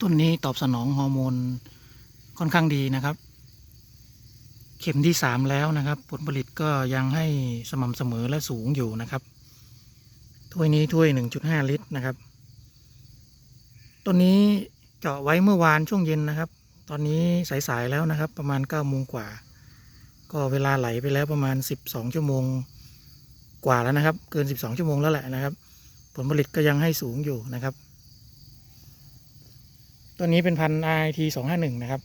ต้นนี้ตอบสนองฮอร์โมนค่อนข้างดีนะครับ เข็มที่สามแล้วนะครับ ผลผลิตก็ยังให้สม่ำเสมอและสูงอยู่นะครับถ้วยนี้ถ้วย 1.5 ลิตรนะครับ ต้นนี้เจาะไว้เมื่อวานช่วงเย็นนะครับ ตอนนี้สายๆแล้วนะครับ ประมาณ9โมงกว่า ก็เวลาไหลไปแล้วประมาณ 12 ชั่วโมงกว่าแล้วนะครับ เกิน 12 ชั่วโมงแล้วแหละนะครับ ผลผลิตก็ยังให้สูงอยู่นะครับ ตัวนี้เป็นพันธุ์ RIT 251นะครับ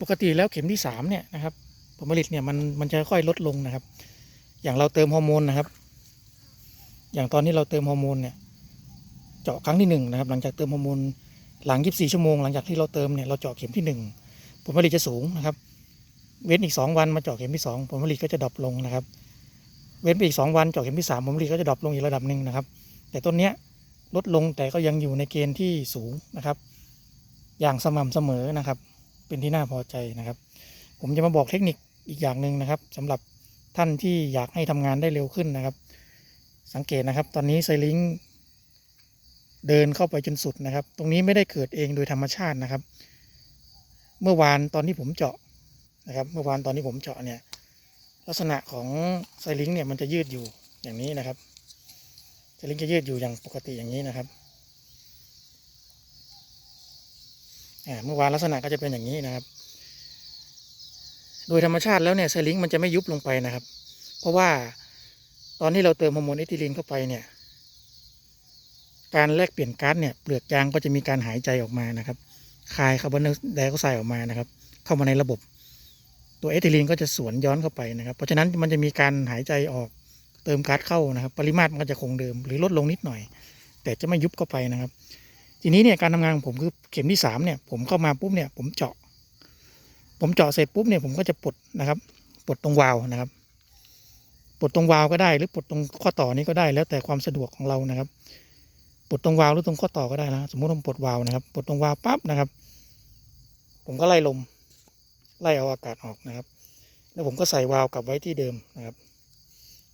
ปกติแล้วเข็มที่3เนี่ยนะครับผลผลิตเนี่ยมันมันจะค่อยลดลงนะครับ อย่างเราเติมฮอร์โมนนะครับ อย่างตอนที่เราเติมฮอร์โมนเนี่ยเจาะครั้งที่1นะครับ หลังจากเติมฮอร์โมนหลัง 24 ชั่วโมงหลังจากที่เราเติมเนี่ยเราเจาะเข็มที่ 1 ผลผลิตจะสูงนะครับ เว้นอีก 2 วันมาเจาะเข็มที่ 2 ผลผลิตก็จะดรอปลงนะครับ เว้นไปอีก 2 วันเจาะเข็มที่ 3 ผลผลิตก็จะดรอปลงอีกระดับหนึ่งนะครับ แต่ต้นเนี้ย ลดลงแต่ก็ยังอยู่ในเกณฑ์ที่สูงนะครับ อย่างสม่ำเสมอนะครับ เป็นที่น่าพอใจนะครับ ผมจะมาบอกเทคนิคอีกอย่างหนึ่งนะครับสำหรับท่านที่อยากให้ทำงานได้เร็วขึ้นนะครับ สังเกตนะครับ ตอนนี้ไซลิงเดินเข้าไปจนสุดนะครับ ตรงนี้ไม่ได้เกิดเองโดยธรรมชาตินะครับ เมื่อวานตอนที่ผมเจาะนะครับ เมื่อวานตอนที่ผมเจาะเนี่ยลักษณะของไซลิงเนี่ยมันจะยืดอยู่อย่างนี้นะครับ ไซลิงจะยืดอยู่อย่างปกติอย่างนี้นะครับเมื่อวานลักษณะก็จะเป็นอย่างนี้นะครับ โดยธรรมชาติแล้วเนี่ยไซลิงมันจะไม่ยุบลงไปนะครับ เพราะว่าตอนที่เราเติมฮอร์โมนเอทิลีนเข้าไปเนี่ย การแลกเปลี่ยนก๊าซเนี่ยเปลือกยางก็จะมีการหายใจออกมานะครับ คายคาร์บอนไดออกไซด์ออกมานะครับ เข้ามาในระบบ ตัวเอทิลีนก็จะสวนย้อนเข้าไปนะครับ เพราะฉะนั้นมันจะมีการหายใจออก เติมก๊าซเข้านะครับ ปริมาตรมันก็จะคงเดิมหรือลดลงนิดหน่อย แต่จะไม่ยุบเข้าไปนะครับ ทีนี้เนี่ยการทำงานของผมคือเข็มที่สามเนี่ยผมเข้ามาปุ๊บเนี่ยผมเจาะ ผมเจาะเสร็จปุ๊บเนี่ยผมก็จะปลดนะครับปลดตรงวาล์วนะครับปลดตรงวาล์วก็ได้ หรือปลดตรงข้อต่อนี้ก็ได้ แล้วแต่ความสะดวกของเรานะครับปลดตรงวาล์วหรือตรงข้อต่อก็ได้นะสมมติผมปลดวาล์วนะครับปลดตรงวาล์วปั๊บนะครับ ผมก็ไล่ลมไล่เอาอากาศออกนะครับ แล้วผมก็ใส่วาล์วกลับไว้ที่เดิมนะครับ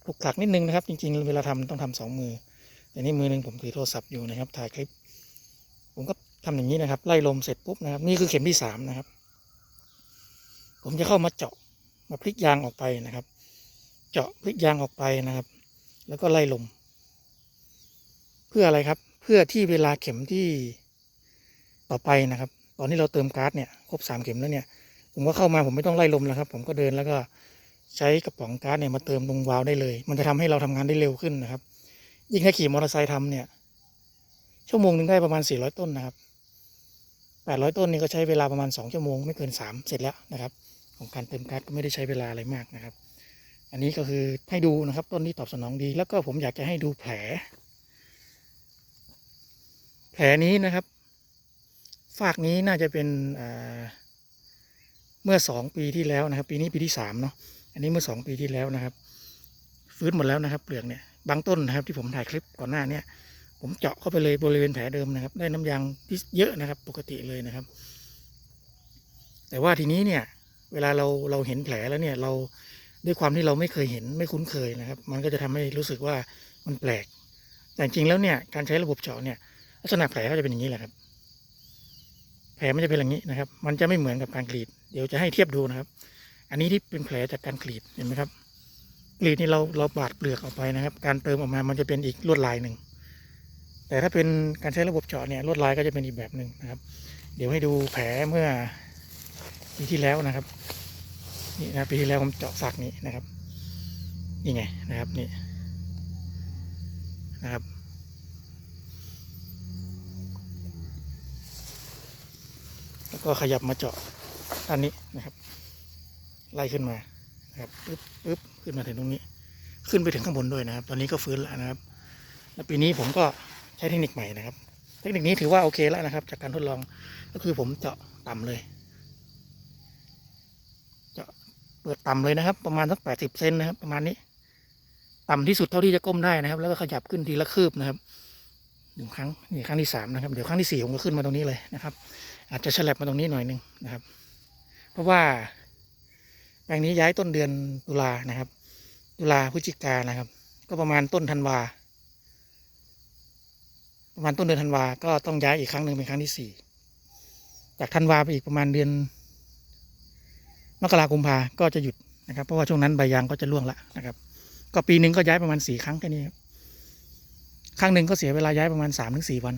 ลุกคลักนิดนึงนะครับ จริง ๆ เวลาทำต้องทำสองมือแต่นี่มือหนึ่งผมถือโทรศัพท์อยู่นะครับถ่ายคลิป ผมก็ทำอย่างนี้นะครับ ไล่ลมเสร็จปุ๊บนะครับ นี่คือเข็มที่สามนะครับ ผมจะเข้ามาเจาะมาพลิกยางออกไปนะครับ เจาะพลิกยางออกไปนะครับ แล้วก็ไล่ลม เพื่ออะไรครับ เพื่อที่เวลาเข็มที่ต่อไปนะครับ ตอนที่เราเติมก๊าซเนี่ยครบสามเข็มแล้วเนี่ย ผมก็เข้ามาผมไม่ต้องไล่ลมแล้วครับ ผมก็เดินแล้วก็ ใช้กระป๋องก๊าซเนี่ยมาเติมตรงวาล์วได้เลย มันจะทำให้เราทำงานได้เร็วขึ้นนะครับ ยิ่งถ้าขี่มอเตอร์ไซค์ทำเนี่ย ชั่วโมงหนึ่งได้ประมาณ 400 ต้นนะครับ 800 ต้นนี่ก็ใช้เวลาประมาณ 2 ชั่วโมงไม่เกิน 3 เสร็จแล้วนะครับ ของการเติมก๊าซก็ไม่ได้ใช้เวลาอะไรมากนะครับ อันนี้ก็คือให้ดูนะครับ ต้นที่ตอบสนองดี แล้วก็ผมอยากจะให้ดูแผล แผลนี้นะครับฝากนี้น่าจะเป็นอ่าเมื่อสองปีที่แล้วนะครับ ปีนี้ปีที่สามเนาะ อันนี้เมื่อสองปีที่แล้วนะครับ ฟื้นหมดแล้วนะครับ เปลือกเนี่ยบางต้นนะครับที่ผมถ่ายคลิปก่อนหน้าเนี่ยผมเจาะเข้าไปเลยบริเวณแผลเดิมนะครับ ได้น้ำยางที่เยอะนะครับ ปกติเลยนะครับ แต่ว่าทีนี้เนี่ย เวลาเราเราเห็นแผลแล้วเนี่ย เราด้วยความที่เราไม่เคยเห็นไม่คุ้นเคยนะครับ มันก็จะทำให้รู้สึกว่ามันแปลก แต่จริงแล้วเนี่ยการใช้ระบบเจาะเนี่ย ลักษณะแผลก็จะเป็นอย่างนี้แหละครับ แผลมันจะเป็นอย่างนี้นะครับ มันจะไม่เหมือนกับการกรีด เดี๋ยวจะให้เทียบดูนะครับ อันนี้ที่เป็นแผลจากการกรีดเห็นไหมครับกรีดนี่เราเราบาดเปลือกออกไปนะครับ การเติมออกมามันจะเป็นอีกลวดลายหนึ่งแต่ถ้าเป็นการใช้ระบบเจาะเนี่ยลวดลายก็จะเป็นอีกแบบหนึ่งนะครับ เดี๋ยวให้ดูแผลเมื่อปีที่แล้วนะครับนี่นะปีที่แล้วผมเจาะฝักนี้นะครับนี่ไงนะครับนี่นะครับแล้วก็ขยับมาเจาะด้านนี้นะครับ ไล่ขึ้นมานะครับปึ๊บปึ๊บขึ้นมาถึงตรงนี้ ขึ้นไปถึงข้างบนด้วยนะครับ ตอนนี้ก็ฟื้นแล้วนะครับ แล้วปีนี้ผมก็ใช้เทคนิคใหม่นะครับ เทคนิคนี้ถือว่าโอเคแล้วนะครับ จากการทดลองก็คือผมเจาะต่ำเลยเจาะเปิดต่ำเลยนะครับ ประมาณสักแปดสิบเซนนะครับ ประมาณนี้ ต่ำที่สุดเท่าที่จะก้มได้นะครับ แล้วก็ขยับขึ้นทีละคืบนะครับหนึ่งครั้งนี่ครั้งที่สามนะครับเดี๋ยวครั้งที่สี่ผมก็ขึ้นมาตรงนี้เลยนะครับ อาจจะฉลับมาตรงนี้หน่อยหนึ่งนะครับ เพราะว่า แปลงนี้ย้ายต้นเดือนตุลานะครับ ตุลาพฤศจิกานะครับ ก็ประมาณต้นธันวา ประมาณต้นเดือนธันวา ก็ต้องย้ายอีกครั้งหนึ่งเป็นครั้งที่สี่ จากธันวาไปอีกประมาณเดือน มกราคมพาก็จะหยุดนะครับ เพราะว่าช่วงนั้นใบยางก็จะร่วงละนะครับ ก็ปีหนึ่งก็ย้ายประมาณสี่ครั้งแค่นี้ครับ ครั้งหนึ่งก็เสียเวลาย้ายประมาณสามถึงสี่วัน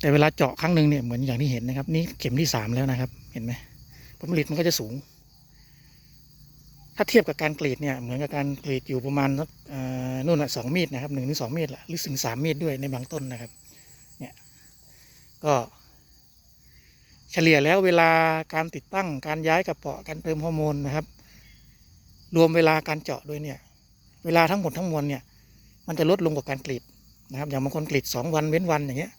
แต่เวลาเจาะครั้งหนึ่งเนี่ยเหมือนอย่างที่เห็นนะครับ นี่เข็มที่สามแล้วนะครับ เห็นไหม ผลผลิตมันก็จะสูง ถ้าเทียบกับการกรีดเนี่ยเหมือนกับการกรีดอยู่ประมาณนู่นอะสองมีดนะครับหนึ่งถึงสองมีดละหรือถึงสามมีดด้วยในบางต้นนะครับเนี่ยก็เฉลี่ยแล้วเวลาการติดตั้งการย้ายกระเปาะการเติมฮอร์โมนนะครับ รวมเวลาการเจาะด้วยเนี่ย เวลาทั้งหมดทั้งมวลเนี่ย มันจะลดลงกว่าการกรีดนะครับ อย่างบางคนกรีดสองวันเว้นวันอย่างเงี้ย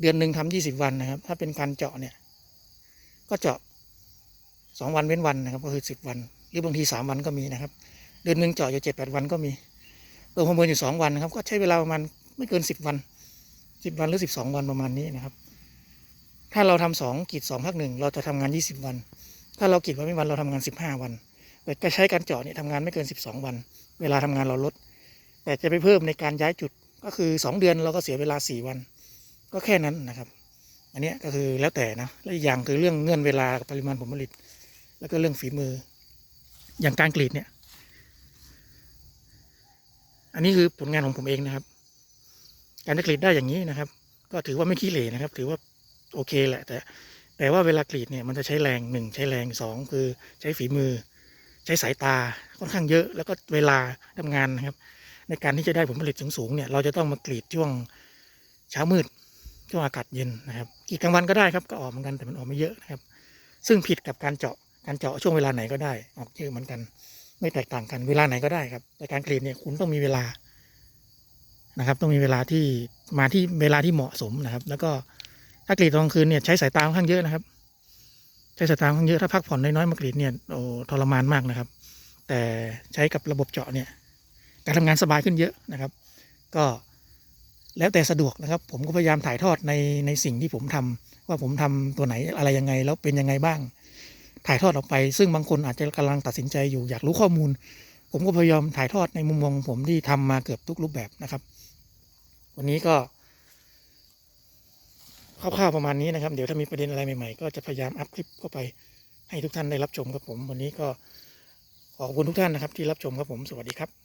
เดือนหนึ่งทำยี่สิบวันนะครับ ถ้าเป็นการเจาะเนี่ย ก็เจาะ สองวันเว้นวันนะครับ ก็คือสิบวัน หรือบางทีสามวันก็มีนะครับ เดือนหนึ่งเจาะอยู่เจ็ดแปดวันก็มีเติมฮอร์โมนอยู่สองวันนะครับ ก็ใช้เวลาประมาณไม่เกินสิบวันสิบวันหรือสิบสองวันประมาณนี้นะครับ ถ้าเราทำสองกีดสองพักหนึ่งเราจะทำงานยี่สิบวัน ถ้าเรากีดวันไม่วันเราทำงานสิบห้าวัน แต่ก็ใช้การเจาะเนี่ยทำงานไม่เกินสิบสองวัน เวลาทำงานเราลด แต่จะไปเพิ่มในการย้ายจุดก็คือสองเดือนเราก็เสียเวลาสี่วัน ก็แค่นั้นนะครับ อันนี้ก็คือแล้วแต่นะและอีกอย่างคือเรื่องเงื่อนเวลากับปริมาณผลผลิต แล้วก็เรื่องฝีมือ อย่างการกรีดเนี่ย อันนี้คือผลงานของผมเองนะครับ การกรีดได้อย่างนี้นะครับ ก็ถือว่าไม่ขี้เหร่นะครับ ถือว่าโอเคแหละ แต่ แต่ว่าเวลากรีดเนี่ยมันจะใช้แรงหนึ่งใช้แรงสองคือใช้ฝีมือ ใช้สายตาค่อนข้างเยอะ แล้วก็เวลาทำงานนะครับ ในการที่จะได้ผลผลิตสูงๆเนี่ย เราจะต้องมากรีดช่วงเช้ามืดช่วงอากาศเย็นนะครับกรีดกลางวันก็ได้ครับก็ออกเหมือนกันแต่มันออกไม่เยอะนะครับ ซึ่งผิดกับการเจาะ การเจาะช่วงเวลาไหนก็ได้ ออกเยอเหมือนกัน ไม่แตกต่างกันเวลาไหนก็ได้ครับ แต่การกรีดเนี่ยคุณต้องมีเวลานะครับ ต้องมีเวลาที่มาที่เวลาที่เหมาะสมนะครับ แล้วก็ถ้ากรีดตอนกลางคืนเนี่ยใช้สายตาค่อนข้างเยอะนะครับ ใช้สายตาค่อนข้างเยอะถ้าพักผ่อนน้อยๆมากรีดเนี่ยโอ้ทรมานมากนะครับ แต่ใช้กับระบบเจาะเนี่ยการทำงานสบายขึ้นเยอะนะครับ ก็แล้วแต่สะดวกนะครับ ผมก็พยายามถ่ายทอดในในสิ่งที่ผมทำว่าผมทำตัวไหนอะไรยังไงแล้วเป็นยังไงบ้าง ถ่ายทอดออกไป ซึ่งบางคนอาจจะกำลังตัดสินใจอยู่อยากรู้ข้อมูล ผมก็พยายามถ่ายทอดในมุมมองผมที่ทำมาเกือบทุกรูปแบบนะครับ วันนี้ก็คร่าวๆประมาณนี้นะครับ เดี๋ยวถ้ามีประเด็นอะไรใหม่ๆ ก็จะพยายามอัพคลิปเข้าไปให้ทุกท่านได้รับชมครับผม วันนี้ก็ขอบคุณทุกท่านนะครับที่รับชมครับผม สวัสดีครับ